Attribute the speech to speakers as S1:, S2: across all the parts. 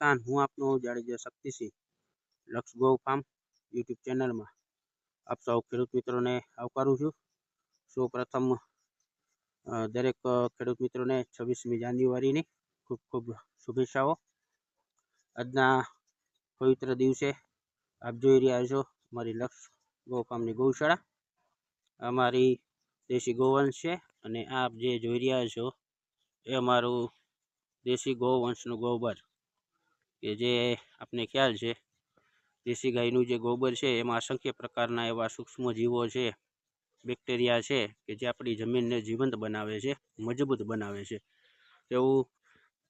S1: કિસાન હું આપનો જાડેજા શક્તિસિંહ, લક્ષ ગો ફાર્મ યુટ્યુબ ચેનલમાં આપ સૌ ખેડૂત મિત્રોને આવકારું છું. સૌ પ્રથમ દરેક ખેડૂત મિત્રોને છવ્વીસમી જાન્યુઆરીની ખૂબ ખૂબ શુભેચ્છાઓ. આજના પવિત્ર દિવસે આપ જોઈ રહ્યા છો મારી લક્ષ ગો ફાર્મની ગૌશાળા. અમારી દેશી ગોવંશ છે અને આપ જે જોઈ રહ્યા છો એ અમારું દેશી ગૌવંશનું ગોબર. કે જે આપને ખ્યાલ છે, દેશી ગાયનું જે ગોબર છે, એમાં અસંખ્ય પ્રકારના એવા સૂક્ષ્મ જીવો છે, બેક્ટેરિયા છે, કે જે આપણી જમીનને જીવંત બનાવે છે, મજબૂત બનાવે છે. એવું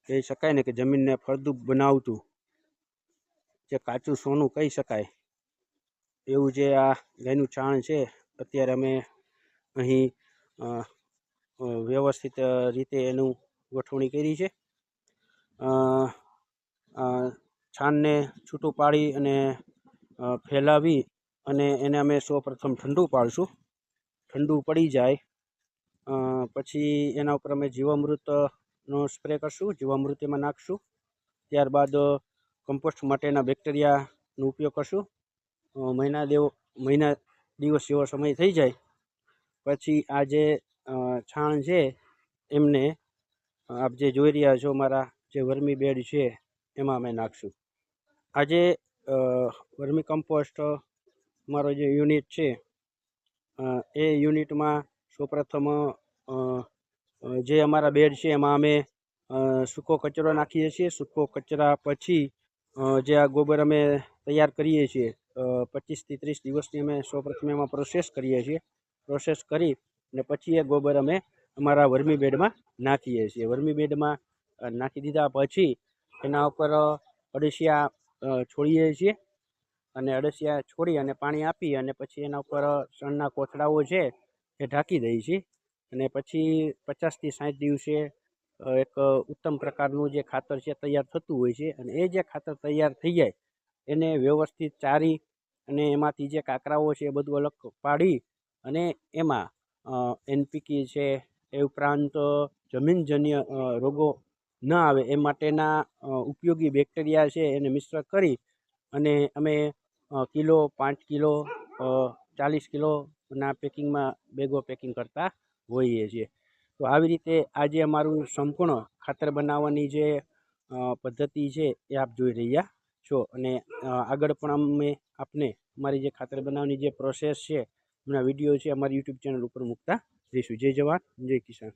S1: કહી શકાય ને કે જમીનને ફળદ્રુપ બનાવતું, જે કાચું સોનું કહી શકાય, એવું જે આ ગાયનું છાણ છે, અત્યારે અમે અહીં વ્યવસ્થિત રીતે એનું ગોઠવણી કરી છે. છાણને છૂટું પાડી અને ફેલાવી અને એને અમે સૌપ્રથમ ઠંડુ પાડીશું. ઠંડુ પડી જાય પછી એના ઉપર અમે જીવામૃતનો સ્પ્રે કરશું જીવામૃત એમાં નાખશું. ત્યારબાદ કમ્પોસ્ટ માટેના બેક્ટેરિયાનો ઉપયોગ કરશું. મહિના દેવો, મહિના દિવસ જેવો સમય થઈ જાય. પછી આ જે છાણ છે, એમને આપ જે જોઈ રહ્યા છો, મારા જે વર્મી બેડ છે એમાં અમે નાખશું. આજે વર્મી કમ્પોસ્ટ મારો જે યુનિટ છે એ યુનિટમાં સૌપ્રથમ જે અમારા બેડ છે એમાં અમે સૂકો કચરો નાખીએ છીએ. સૂકો કચરા પછી જે આ ગોબર અમે તૈયાર કરીએ છીએ પચીસથી ત્રીસ દિવસની અમે સૌપ્રથમ એમાં પ્રોસેસ કરીએ છીએ. પ્રોસેસ કરી અને પછી એ ગોબર અમે અમારા વર્મી બેડમાં નાખીએ છીએ. વર્મી બેડમાં નાખી દીધા પછી એના ઉપર અડસિયા છોડીએ છીએ. અને અળસિયા છોડી અને પાણી આપી અને પછી એના ઉપર શણના કોથળાઓ છે એ ઢાંકી દઈએ છીએ. અને પછી પચાસથી સાઠ દિવસે એક ઉત્તમ પ્રકારનું જે ખાતર છે તૈયાર થતું હોય છે. અને એ જે ખાતર તૈયાર થઈ જાય, એને વ્યવસ્થિત ચારી અને એમાંથી જે કાંકરાઓ છે એ બધું અલગ પાડી અને એમાં એનપીકે છે એ ઉપરાંત જમીનજન્ય રોગો ન આવે એ માટેના ઉપયોગી બેક્ટેરિયા છે એને મિશ્ર કરી અને અમે કિલો, પાંચ કિલો ચાલીસ કિલોના પેકિંગમાં બેગો પેકિંગ કરતા હોઈએ છીએ. તો આવી રીતે આજે અમારું સંપૂર્ણ ખાતર બનાવવાની જે પદ્ધતિ છે એ આપ જોઈ રહ્યા છો અને આગળ પણ અમે આપને અમારી જે ખાતર બનાવવાની જે પ્રોસેસ છે એમના વીડિયો છે અમારી યુટ્યુબ ચેનલ ઉપર મૂકતા રહીશું. જય જવાન, જય કિસાન.